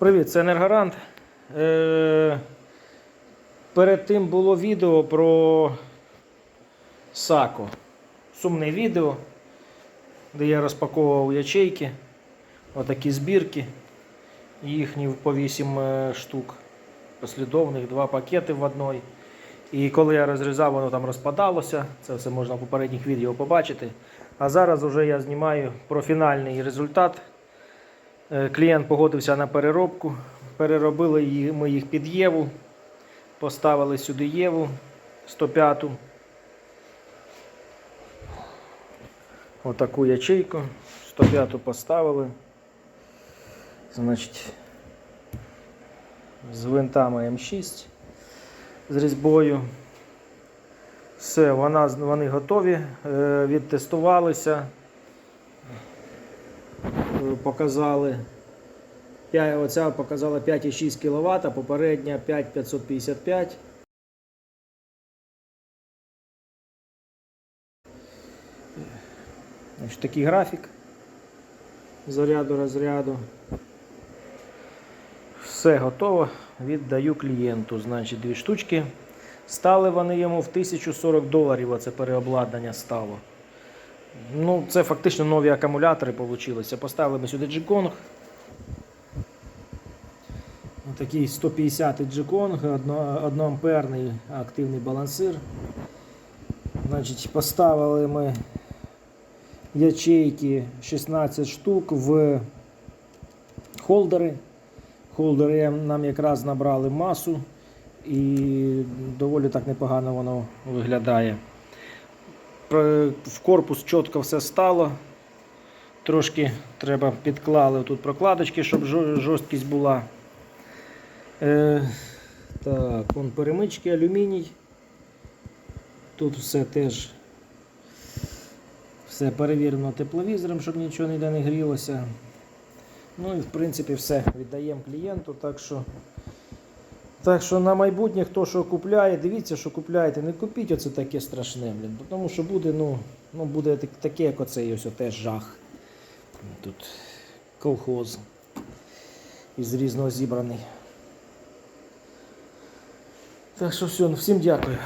Привіт, це Енергорант. Е, перед тим було відео про Сако. Сумне відео, де я розпаковував ячейки, отакі збірки. Їхні по 8 е, штук послідовних, два пакети в одной. І коли я розрізав, воно там розпадалося. Це все можна в попередніх відео побачити. А зараз вже я знімаю про фінальний результат. Е, Клієнт погодився на переробку. Переробили ми їх під Єву. Поставили сюди Єву 105. Отаку ячейку. 105 поставили. Значить, з винтами М6 з різьбою. Все, вона, вони готові, е, відтестувалися. Е, показали. Оця показала 5,6 кВт, а попередня 5,555. Значить, такий графік заряду розряду. Все готово. Віддаю клієнту. Значить, дві штучки. Стали вони йому в 1040 доларів. Оце переобладнання стало. Ну, це фактично нові акумулятори вийшли. Поставили ми сюди G-Kong. Такий 150 G-Kong, одно, одноамперний активний балансир. Значить, поставили ми ячейки 16 штук в холдери. Холдери нам якраз набрали масу і доволі так непогано воно виглядає. В корпус чітко все стало. Трошки треба підклали тут прокладочки, щоб жорсткість була. Е, так, вон перемички, алюміній. Тут все теж все перевірено тепловізором, щоб нічого ніде не грілося. Ну і в принципі все віддаємо клієнту. Так що, так що на майбутнє, хто що купляє, дивіться, що купляєте, не купіть оце таке страшне, блін. Тому що буде, ну, ну, буде таке, як оцей ось теж жах. Тут колхоз із різного зібраний. Так що все, всім дякую.